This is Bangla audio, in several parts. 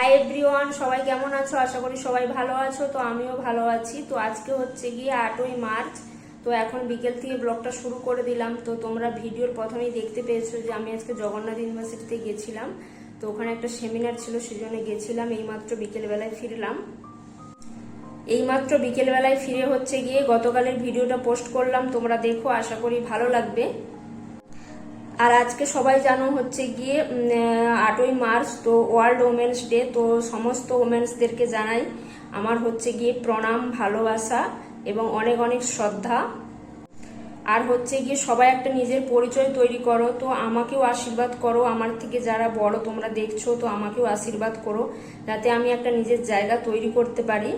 হাই এভরিওয়ান সবাই কেমন আছো? আশা করি সবাই ভালো আছো, তো আমিও ভালো আছি। তো আজকে হচ্ছে গিয়ে আটই মার্চ, তো এখন বিকেল থেকে ব্লগটা শুরু করে দিলাম। তো তোমরা ভিডিওর প্রথমেই দেখতে পেয়েছ যে আমি আজকে জগন্নাথ ইউনিভার্সিটিতে গেছিলাম। তো ওখানে একটা সেমিনার ছিল, সেজন্য গেছিলাম, এইমাত্র বিকেলবেলায় ফিরলাম। এইমাত্র বিকেলবেলায় ফিরে হচ্ছে গিয়ে গতকালের ভিডিওটা পোস্ট করলাম, তোমরা দেখো, আশা করি ভালো লাগবে। আর আজকে সবাই জানো হচ্ছে গিয়ে আটই মার্চ, তো ওয়ার্ল্ড ওমেন্স ডে তো সমস্ত ওমেন্সদেরকে জানাই আমার হচ্ছে গিয়ে প্রণাম, ভালোবাসা এবং অনেক অনেক শ্রদ্ধা। আর হচ্ছে গিয়ে সবাই একটা নিজের পরিচয় তৈরি করো, তো আমাকেও আশীর্বাদ করো, আমার থেকে যারা বড় তোমরা দেখছ, তো আমাকেও আশীর্বাদ করো, যাতে আমি একটা নিজের জায়গা তৈরি করতে পারি।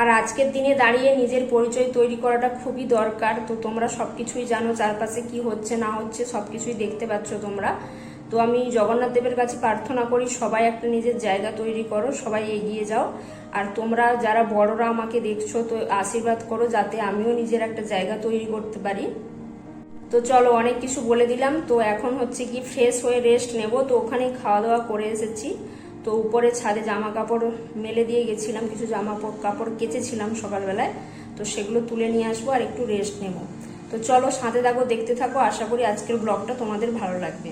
আর আজকের দিনে দাঁড়িয়ে নিজের পরিচয় তৈরি করাটা খুবই দরকার। তো তোমরা সব কিছুই জানো, চারপাশে কি হচ্ছে, না হচ্ছে সব কিছুই দেখতে পাচ্ছ তোমরা। তো আমি জগন্নাথ দেবের কাছে প্রার্থনা করি, সবাই একটা নিজের জায়গা তৈরি করো, সবাই এগিয়ে যাও। আর তোমরা যারা বড়রা আমাকে দেখছ, তো আশীর্বাদ করো যাতে আমিও নিজের একটা জায়গা তৈরি করতে পারি। তো চলো, অনেক কিছু বলে দিলাম। তো এখন হচ্ছে কি ফ্রেশ হয়ে রেস্ট নেব। তো ওখানেই খাওয়া দাওয়া করে এসেছি। তো উপরে ছাদে জামা কাপড় মেলে দিয়ে গেছিলাম, কিছু জামা কাপড় কেচেছিলাম সকালবেলায়। তো সেগুলো তুলে নিয়ে আসব আর একটু রেস্ট নেব। তো চলো সাঁতে থাকো, দেখতে থাকো, আশা করি আজকের ব্লগটা তোমাদের ভালো লাগবে।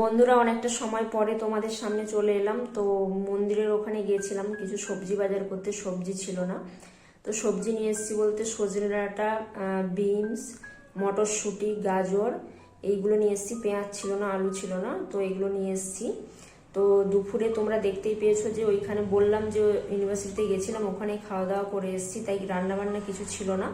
বন্ধুরা, অনেকটা সময় পরে তোমাদের সামনে চলে এলাম। তো মন্দিরের ওখানে গিয়েছিলাম, কিছু সবজি বাজার করতে, সবজি ছিল না। তো সবজি নিয়ে এসেছি বলতে সজনে ডাঁটা বিনস, মটরশুঁটি, গাজর, এইগুলো নিয়ে এসেছি। পেঁয়াজ ছিল না, আলু ছিল না, তো এগুলো নিয়ে এসেছি। তো দুপুরে তোমরা দেখতেই পেয়েছ যে ওইখানে বললাম যে ইউনিভার্সিটিতে গেছিলাম ওখানে খাওয়া দাওয়া করে এসেছি, তাই রান্না বান্না কিছু ছিল না।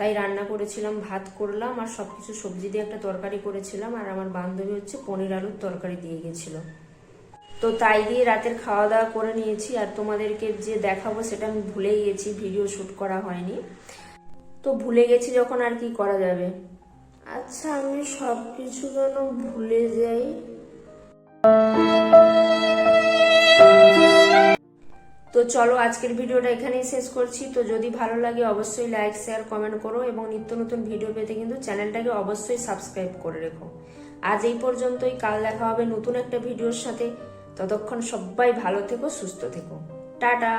তাই রান্না করেছিলাম, ভাত করলাম আর সব কিছু সবজি দিয়ে একটা তরকারি করেছিলাম আর আমার বান্ধবী হচ্ছে পনির আলুর তরকারি দিয়ে গেছিল। তো তাই দিয়ে রাতের খাওয়া দাওয়া করে নিয়েছি আর তোমাদেরকে যে দেখাবো সেটা আমি ভুলে গেছি, ভিডিও শুট করা হয়নি। তো ভুলে গেছি যখন আর কি করা যাবে। আচ্ছা আমি সব কিছু যেন ভুলে যাই। তো চলো আজকের ভিডিওটা এখানেই শেষ করছি। তো যদি ভালো লাগে অবশ্যই লাইক শেয়ার কমেন্ট করো এবং নিত্য নতুন ভিডিও পেতে কিন্তু চ্যানেলটাকে অবশ্যই সাবস্ক্রাইব করে রেখো। আজ এই পর্যন্তই, কাল দেখা হবে নতুন একটা ভিডিওর সাথে। ততক্ষণ সবাই ভালো থেকো, সুস্থ থেকো। টাটা!